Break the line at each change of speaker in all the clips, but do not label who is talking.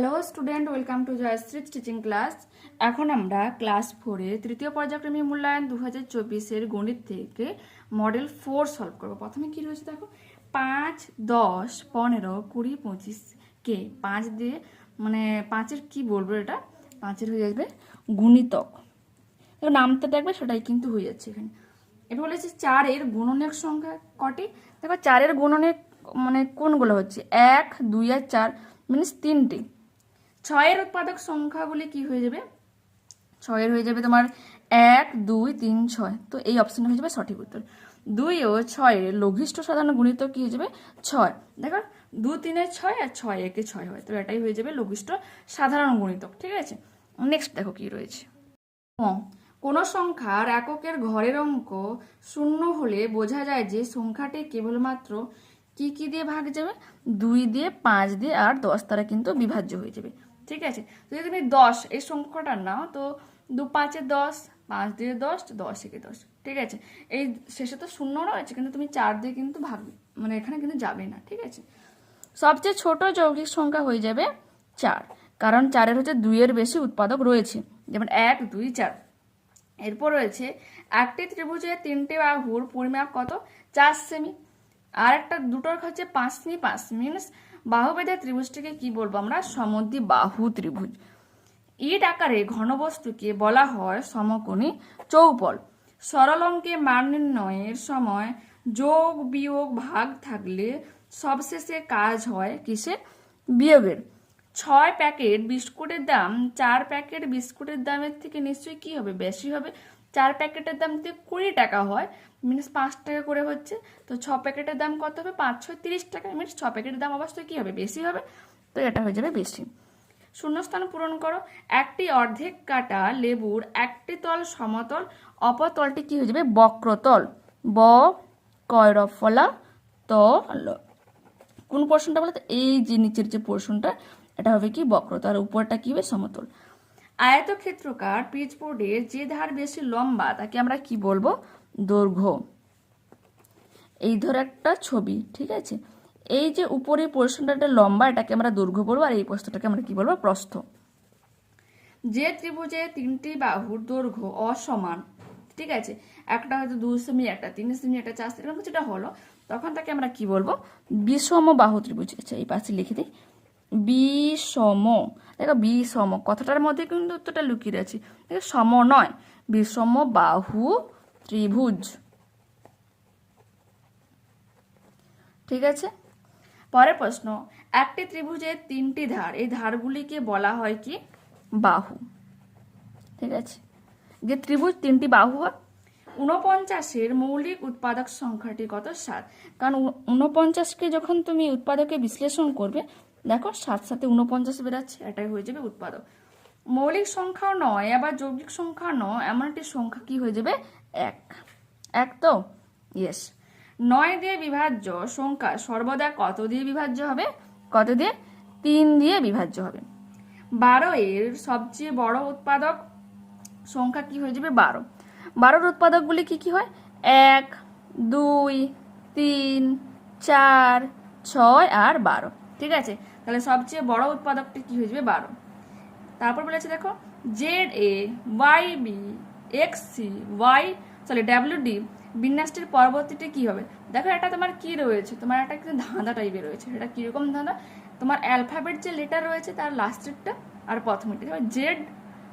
Hello student welcome to Joyshree teaching class এখন আমরা class ফোরে তৃতীয় পর্যায়ক্রমিক মূল্যায়ন দু হাজার চব্বিশের গণিত থেকে মডেল ফোর সলভ করব। প্রথমে কি রয়েছে দেখো? পাঁচ, দশ, পনেরো, কুড়ি, পঁচিশ, কে? পাঁচ দিয়ে মানে পাঁচের কি বলব এটা? পাঁচের হয়ে যাবে গুণিতক। নামটা দেখবে, সেটাই কিন্তু হয়ে যাচ্ছে এখানে। এটা বলেছে চারের গুণনের সংখ্যা কটি? দেখো, চারের গুণনের মানে কোনগুলো হচ্ছে? এক, দুই আর চার মিনস তিনটি। ছয়ের উৎপাদক সংখ্যাগুলি কি হয়ে যাবে? ছয়ের হয়ে যাবে তোমার এক, দুই, তিন, ছয়। তো এই অপশন হয়ে যাবে সঠিক উত্তর। দুই ও ছয়ের লঘিষ্ঠ সাধারণ গুণিত কি হয়ে যাবে? ছয়। দেখো, দু, তিনে ছয় আর ছয় একে ছয় হয়। তো এটাই হয়ে যাবে লঘিষ্ঠ সাধারণ গুণিতক ঠিক আছে? নেক্সট দেখো কি রয়েছে। কোনো সংখ্যার এককের ঘরের অঙ্ক শূন্য হলে বোঝা যায় যে সংখ্যাটি কেবলমাত্র কি কি দিয়ে ভাগ যাবে? দুই দিয়ে, পাঁচ দিয়ে আর দশ তারা কিন্তু বিভাজ্য হয়ে যাবে। ঠিক আছে? যদি তুমি দশ, এই সংখ্যাটা নাও, তো দু পাঁচে দশ, পাঁচ দিয়ে দশ দশ একে দশ, ঠিক আছে? এই শেষে তো শূন্য রয়েছে, কিন্তু তুমি চার দিয়ে কিন্তু ভাগ মানে এখানে কিন্তু যাবে না, ঠিক আছে? সবচেয়ে ছোট যৌগিক সংখ্যা হয়ে যাবে চার, কারণ চারের হচ্ছে দুইয়ের বেশি উৎপাদক রয়েছে, যেমন এক, দুই, চার। এরপর রয়েছে, একটি ত্রিভুজের তিনটে বাহুর পরিমাপ কত? চার সেমি। আর একটা দুটোর হচ্ছে পাঁচ সেমি পাঁচ মিনস বাহুবেদের ত্রিভুজটিকে কি বলব আমরা? সমদ্বি বাহু ত্রিভুজ। ইট আকারে ঘনবস্তুকে বলা হয় সমকোণী চৌপল। সরল অঙ্কে মান নির্ণয়ের সময় যোগ বিয়োগ ভাগ থাকলে সবশেষে কাজ হয় কিসে বিয়োগের। ছয় প্যাকেট বিস্কুটের দাম, চার প্যাকেট বিস্কুটের দামের থেকে নিশ্চয়ই কি হবে? বেশি হবে। চার প্যাকেটের দাম যদি কুড়ি টাকা হয় মিনস পাঁচ টাকা করে হচ্ছে, তো ছ প্যাকেটের দাম কত হবে? পাঁচ ছয় তিরিশ টাকা মিনিস ছ প্যাকেটের দাম অবশ্যই কি হবে? বেশি হবে, তো এটা হয়ে যাবে বেশি। শূন্যস্থান পূরণ করো। একটি অর্ধেক কাটা লেবুর একটি তল সমতল, অপর তলটি কি হয়ে যাবে? বক্রতল। ব কয়র ফলা ত কোন পোর্শনটা বলতো? এই যে নিচের যে পোর্শনটা এটা হবে কি বক্রতা আর উপরটা কি হবে সমতল। আয়তক্ষেত্রকার পিচবোর্ডের যে ধার বেশি লম্বা, তাকে আমরা কি বলব? দৈর্ঘ্য। এই ধর একটা ছবি, ঠিক আছে? এই যে উপরে পোর্শনটা একটা লম্বা, এটাকে আমরা দৈর্ঘ্য বলব, আর এই প্রস্থটাকে আমরা কি বলব? প্রস্থ। যে ত্রিভুজে তিনটি বাহুর দৈর্ঘ্য অসমান, ঠিক আছে? একটা হয়তো দুই সেমি, একটা তিন সেমি, একটা চার সেমি, এরকম হলো। তখন তাকে আমরা কি বলব? বিষম বাহু ত্রিভুজ। আচ্ছা এই পাশে লিখে দিই। বিষম। দেখো বিষম, কথাটার মধ্যে কিন্তু উত্তরটা লুকিয়ে আছে দেখো সম নয়, বিষম বাহু ত্রিভুজ। ঠিক আছে? পরের প্রশ্ন, একটি ত্রিভুজের তিনটি ধার, এই ধারগুলিকে বলা হয় কি? বাহু। ঠিক আছে? যে ত্রিভুজ, তিনটি বাহু হয়। ঊনপঞ্চাশের মৌলিক উৎপাদক সংখ্যাটি কত? সাত। কারণ ঊনপঞ্চাশকে যখন তুমি উৎপাদকে বিশ্লেষণ করবে দেখো, সাত সাথে ঊনপঞ্চাশ বেরাচ্ছে এটাই হয়ে যাবে উৎপাদক। মৌলিক সংখ্যাও নয়, আবার যৌগিক সংখ্যা নয়, এমন একটি সংখ্যা কি হয়ে যাবে? এক। এক তো? ইয়েস নয় দিয়ে বিভাজ্য সংখ্যা সর্বদা কত দিয়ে বিভাজ্য হবে? কত দিয়ে? তিন দিয়ে বিভাজ্য হবে। বারো এর সবচেয়ে বড় উৎপাদক সংখ্যা কি হয়ে যাবে? বারো। বারোর উৎপাদকগুলি কি কি হয়? এক, দুই, তিন, চার, ছয় আর বারো। ঠিক আছে? তাহলে সবচেয়ে বড় উৎপাদকটি কি হয়ে যাবে? বারো। তারপর বলেছে, দেখো, Z A, Y B, X C, Y, sorry, W D বিন্যাসটির পরবর্তীতে কি হবে? দেখো, এটা তোমার কি রয়েছে? তোমার একটা কিন্তু ধাঁধা টাইপের রয়েছে। এটা কীরকম ধাঁধা? তোমার অ্যালফাবেট যে লেটার রয়েছে, তার লাস্টেরটা আর প্রথমেরটা জেড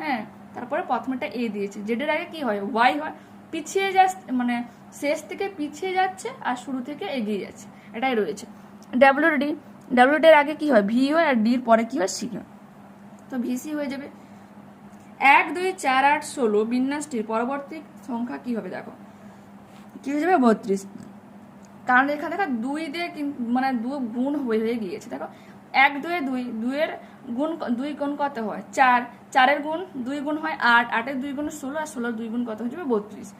হ্যাঁ তারপরে প্রথমেরটা এ দিয়েছে। জেডের আগে কি হয়? ওয়াই হয়। পিছিয়ে যা মানে শেষ থেকে পিছিয়ে যাচ্ছে আর শুরু থেকে এগিয়ে যাচ্ছে। এটাই রয়েছে। ডাব্লিউ ডি ডাব্লিউ ডি এর আগে কি হয়? ভি হয় আর ডির পরে কি হয়? সি হয়। তো ভিসি হয়ে যাবে। এক, দুই, চার, আট, ষোলো বিন্যাসটির পরবর্তী সংখ্যা কি হবে দেখো? কি হয়ে যাবে? বত্রিশ। কারণ এখানে দেখো দুই দিয়ে মানে দু গুণ হয়ে হয়ে গিয়েছে। দেখো এক, দুয়ে দুই দুইয়ের গুণ দুই গুণ কত হয়? চার। চারের গুণ দুই গুণ হয় আট। আটের দুই গুণ ষোলো আর ষোলোর দুই গুণ কত হয়ে যাবে? বত্রিশ।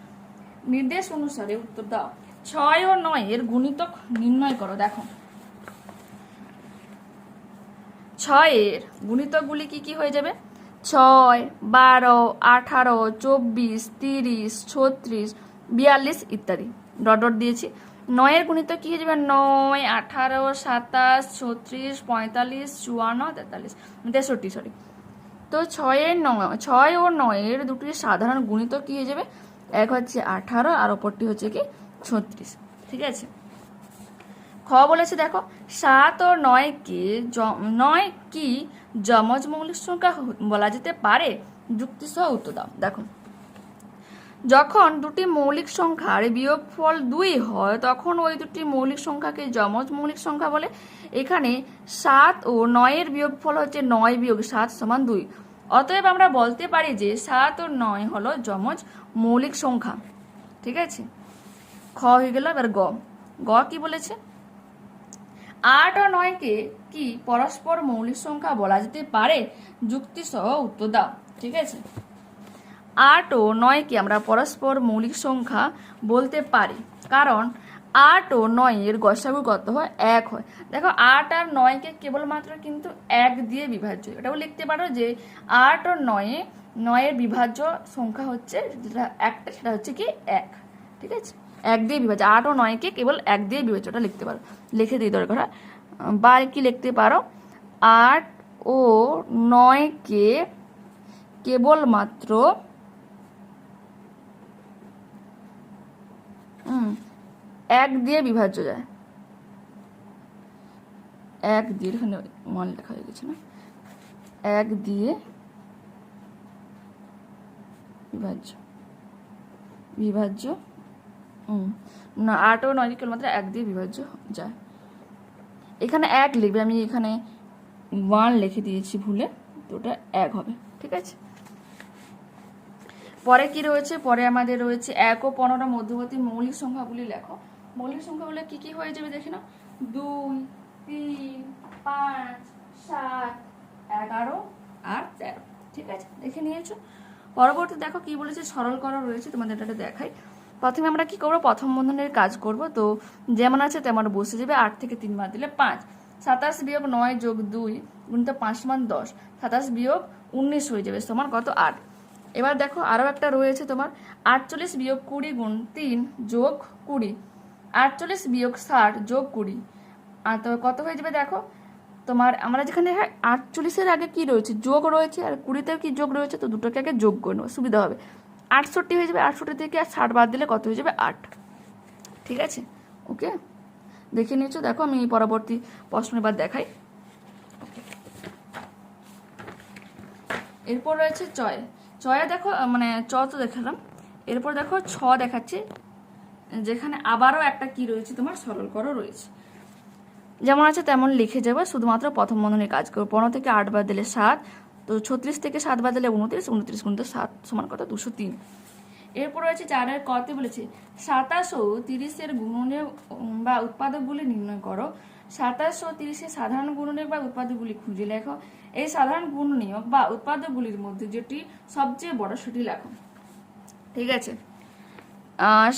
নির্দেশ অনুসারে উত্তর দাও। ছয় ও নয় এর গুণিতক নির্ণয় করো। দেখো ছয়ের গুণিতকগুলি কি কি হয়ে যাবে? ছয়, বারো, আঠারো, চব্বিশ, তিরিশ, ছত্রিশ, বিয়াল্লিশ ইত্যাদি। ডট ডট দিয়েছি। নয়ের গুণিত কি হয়ে যাবে? নয়, আঠারো, সাতাশ, ছত্রিশ, পঁয়তাল্লিশ, চুয়ান্ন, তেতাল্লিশ, তেষট্টি সরি তো ছয়ের নয়, ছয় ও নয়ের দুটি সাধারণ গুণিত কি হয়ে যাবে? এক হচ্ছে আঠারো, আর অপরটি হচ্ছে কি? ছত্রিশ। ঠিক আছে? খ বলেছে, দেখো, সাত ও নয়কে নয় কি যমজ মৌলিক সংখ্যা বলা যেতে পারে? যুক্তি সহ উত্তর দাও। দেখো, যখন দুটি মৌলিক সংখ্যার বিয়োগফল দুই হয়, তখন ওই দুটি মৌলিক সংখ্যাকে যমজ মৌলিক সংখ্যা বলে। এখানে সাত ও নয়ের বিয়োগফল হচ্ছে নয় বিয়োগ সাত সমান দুই। অতএব আমরা বলতে পারি যে সাত ও নয় হলো যমজ মৌলিক সংখ্যা। ঠিক আছে? খ হয়ে গেল, এবার গ। গ কি বলেছে? আট ও নয়কে কি পরস্পর মৌলিক সংখ্যা বলা যেতে পারে? যুক্তি সহ উত্তর দাও। ঠিক আছে? আট ও নয়কে আমরা পরস্পর মৌলিক সংখ্যা বলতে পারি। কারণ আট ও নয়ের গসাগু কত হয়? এক হয়। দেখো, আট আর নয়কে কেবলমাত্র কিন্তু এক দিয়ে বিভাজ্য। এটাও লিখতে পারো যে আট ও নয়ে, নয়ের বিভাজ্য সংখ্যা হচ্ছে, যেটা একটা, সেটা হচ্ছে কি এক। ঠিক আছে? এক দিয়ে বিভাজ্য। আট ও নয়কে কেবল এক দিয়ে বিভাজ্য ওটা লিখতে পারো। লিখে দিই দরকার, হয়। বা কি লিখতে পারো? আট ও নয়কে কেবলমাত্র এক দিয়ে বিভাজ্য যায়। এক দিয়ে মান লেখা হয়ে গেছে না? এক দিয়ে বিভাজ্য। বিভাজ্য না আট ও নয় কেবলমাত্র এক দিয়ে বিভাজ্য যায়। এখানে এক লিখবে, আমি এখানে ওয়ান লিখে দিয়েছি ভুলে, তো ওটা এক হবে, ঠিক আছে? পরে কি রয়েছে? পরে আমাদের রয়েছে এক ও পনেরো মধ্যবর্তী মৌলিক সংখ্যাগুলি লেখো। মৌলিক সংখ্যাগুলো কি কি হয়ে যাবে দেখে নাও। দুই, তিন, পাঁচ, সাত, এগারো আর তেরো, ঠিক আছে? দেখে নিয়েছো? পরবর্তী দেখো কি বলেছে? সরল করা রয়েছে, তোমাদের এটা দেখাই। প্রথমে আমরা কি করব? প্রথম বন্ধনের কাজ করব। তো যেমন আছে তেমন বসে যাবে আট থেকে তিন বাদ দিলে পাঁচ। সাতাশ বিয়োগ নয় যোগ দুই গুণিত পাঁচ মান দশ। সাতাশ বিয়োগ উনিশ হয়ে যাবে সমান কত? আট। এবার দেখো আরও একটা রয়েছে তোমার। আটচল্লিশ বিয়োগ কুড়ি গুণ তিন যোগ কুড়ি। আটচল্লিশ বিয়োগ ষাট যোগ কুড়ি। আর তো কত হয়ে যাবে দেখো? তোমার আমরা যেখানে আটচল্লিশের আগে কি রয়েছে? যোগ রয়েছে আর কুড়িতেও কি যোগ রয়েছে? তো দুটোকে আগে যোগ করে নেব। সুবিধা হবে। আটষট্টি হয়ে যাবে, আটষট্টি থেকে আর ষাট বাদ দিলে কত হয়ে যাবে? আট। ঠিক আছে? ওকে? দেখে নিয়েছো? দেখো, আমি পরবর্তী প্রশ্ন এবার দেখাই। এরপর রয়েছে চয়। চয়ে দেখো মানে চ তো দেখালাম। এরপর দেখো ছ দেখাচ্ছে, যেখানে আবারও একটা কি রয়েছে তোমার? সরল করো রয়েছে। যেমন আছে তেমন লিখে যাবে, শুধুমাত্র প্রথম বন্ধনের কাজ করব পনেরো থেকে আট বাদ দিলে সাত তো ছত্রিশ থেকে সাত বাদ দিলে উনত্রিশ উনত্রিশ গুণিত সাত সমান কত? দুশো তিন। এরপর রয়েছে চারের কতে বলেছে, সাতাশ ও তিরিশের গুণনে বা উৎপাদকগুলি নির্ণয় করো। সাতাশ ও তিরিশের সাধারণ গুণনীয়ক বা উৎপাদকগুলি খুঁজে লেখো। এই সাধারণ গুণনীয়ক বা উৎপাদকগুলির মধ্যে যেটি সবচেয়ে বড় সেটি লেখো। ঠিক আছে।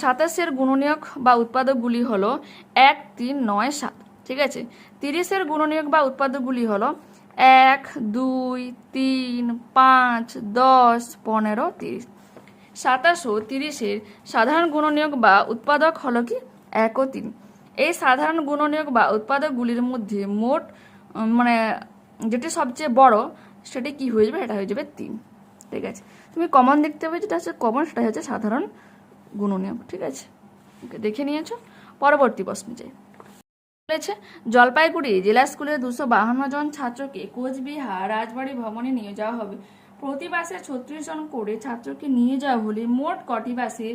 সাতাশের গুণনীয়ক বা উৎপাদকগুলি হলো এক, তিন, নয়, সাত। ঠিক আছে। তিরিশের গুণনীয়ক বা উৎপাদকগুলি হলো এক, দুই, তিন, পাঁচ, দশ, পনেরো, তিরিশ। সাতাশ তিরিশের সাধারণ গুণনীয়ক বা উৎপাদক হল কি? এক ও তিন। এই সাধারণ গুণনীয়ক বা উৎপাদকগুলির মধ্যে মোট মানে যেটি সবচেয়ে বড়, সেটি কি হয়ে যাবে? এটা হয়ে যাবে তিন। ঠিক আছে? তুমি কমন দেখতে পাবে, যেটা হচ্ছে কমন সেটা হচ্ছে সাধারণ গুণনীয়ক। ঠিক আছে? ওকে, দেখে নিয়েছো? পরবর্তী প্রশ্নে যাই। বলেছে, জলপাইগুড়ি জেলা স্কুলে দুশো বাহান্ন জন ছাত্রকে কোচবিহার রাজবাড়ি ভবনে নিয়ে যাওয়া হবে। প্রতি বাসে ছত্রিশ জন করে ছাত্রকে নিয়ে যাওয়া হলে মোট কটি বাসে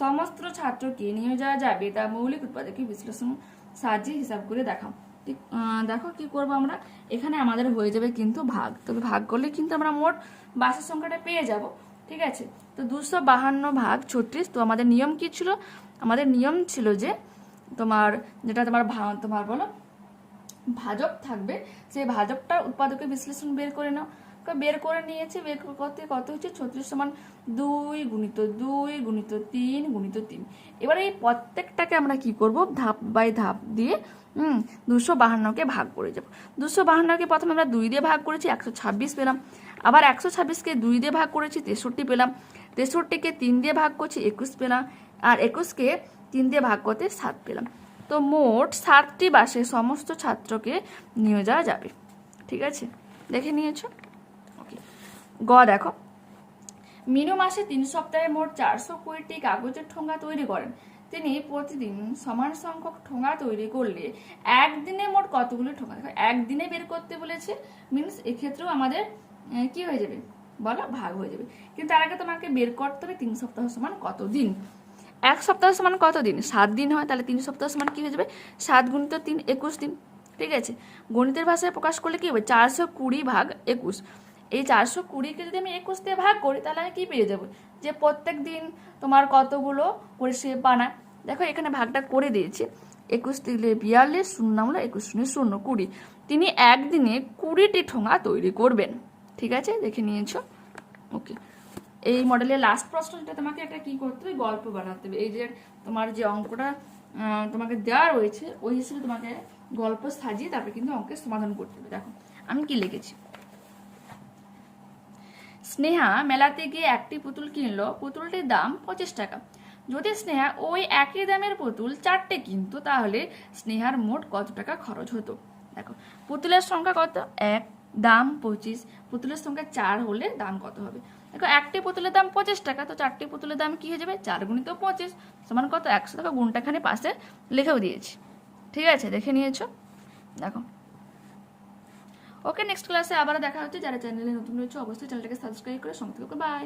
সমস্ত ছাত্রকে নিয়ে যাওয়া যাবে তা মৌলিক উৎপাদকের বিশ্লেষণ সাহায্যে হিসাব করে দেখাও। দেখো কি করব আমরা? এখানে আমাদের হয়ে যাবে কিন্তু ভাগ। তবে ভাগ করলে কিন্তু আমরা মোট বাসের সংখ্যাটা পেয়ে যাব। ঠিক আছে? তো দুশো বাহান্ন ভাগ ছত্রিশ, তো আমাদের নিয়ম কি ছিল? আমাদের নিয়ম ছিল যে তোমার, যেটা তোমার তোমার বলো ভাজক থাকবে। সেই ভাজকটা উৎপাদকের বিশ্লেষণ বের করে নাও। বের করে নিয়েছে, বের করতে কত হচ্ছে ছত্রিশ সমান দুই গুণিত দুই গুণিত তিন গুণিত তিন। এবার এই প্রত্যেকটাকে আমরা কি করব? ধাপ বাই ধাপ দিয়ে, হুম, দুশো বাহান্নকে ভাগ করে যাব দুশো বাহান্নকে প্রথমে আমরা দুই দিয়ে ভাগ করেছি, একশো ছাব্বিশ পেলাম। আবার একশো ছাব্বিশকে দুই দিয়ে ভাগ করেছি, তেষট্টি পেলাম। তেষট্টিকে তিন দিয়ে ভাগ করছি, একুশ পেলাম। আর একুশকে তিন দিয়ে ভাগ করতে সাত পেলাম। তো মোট সাতটি বাসে সমস্ত ছাত্রকে নিয়ে যাওয়া যাবে। ঠিক আছে? দেখে নিয়েছো? ওকে গ দেখো। মিনু মাসে তিন সপ্তাহে মোট চারশো কুড়িটি কাগজের ঠোঙা তৈরি করেন। তিনি প্রতিদিন সমান সংখ্যক ঠোঙা তৈরি করলে একদিনে মোট কতগুলো ঠোঙা? দেখো, একদিনে বের করতে বলেছে। মিনস, এক্ষেত্রেও আমাদের কি হয়ে যাবে? বলো, ভাগ হয়ে যাবে। কিন্তু তার আগে তোমাকে বের করতে হবে তিন সপ্তাহ সমান কত দিন এক সপ্তাহ সমান কত দিন সাত দিন হয়, তাহলে তিন সপ্তাহ সমান কি হয়ে যাবে? সাত গুণিত তিন, একুশ দিন। ঠিক আছে? গণিতের ভাষায় প্রকাশ করলে কি হবে? চারশো কুড়ি ভাগ একুশ। এই চারশো কুড়িকে যদি আমি একুশ দিয়ে ভাগ করি, তাহলে আমি কী পেয়ে যাব? যে প্রত্যেক দিন তোমার কতগুলো সে বানায়? দেখো, এখানে ভাগটা করে দিয়েছে। একুশ দিলে বিয়াল্লিশ, শূন্য হলো একুশ শূন্য শূন্য কুড়ি। তিনি একদিনে কুড়িটি ঠোঙা তৈরি করবেন। ঠিক আছে? দেখে নিয়েছো? ওকে। এই মডেলের লাস্ট প্রশ্নটা তোমাকে একটা কি করতে হবে? গল্প বানাতে হবে। এই যে তোমার যে অঙ্কটা তোমাকে দেওয়া রয়েছে, ওই হিসেবে তোমাকে গল্প সাজিয়ে তারপরে কিন্তু অঙ্কের সমাধান করতে হবে। দেখো, আমি কি লিখেছি? স্নেহা মেলাতে গিয়ে একটি পুতুল কিনলো। পুতুলটির দাম পঁচিশ টাকা। যদি স্নেহা ওই একই দামের পুতুল চারটে কিনতো, তাহলে স্নেহার মোট কত টাকা খরচ হতো? দেখো, পুতুলের সংখ্যা কত? এক, দাম পঁচিশ। পুতুলের সংখ্যা চার হলে দাম কত হবে? দেখো, একটি পুতুলের দাম পঁচিশ টাকা, তো চারটি পুতুলের দাম কি হয়ে যাবে? চার গুণিত পঁচিশ, সমান কত? একশো টাকা। গুণটাখানে পাশে লিখেও দিয়েছি। ঠিক আছে, দেখে নিয়েছো? দেখো। ওকে নেক্সট ক্লাসে আবার দেখা হচ্ছে। যারা চ্যানেলে নতুন রয়েছে, অবশ্যই চ্যানেলটাকে সাবস্ক্রাইব করে সঙ্গে থেকে। বাই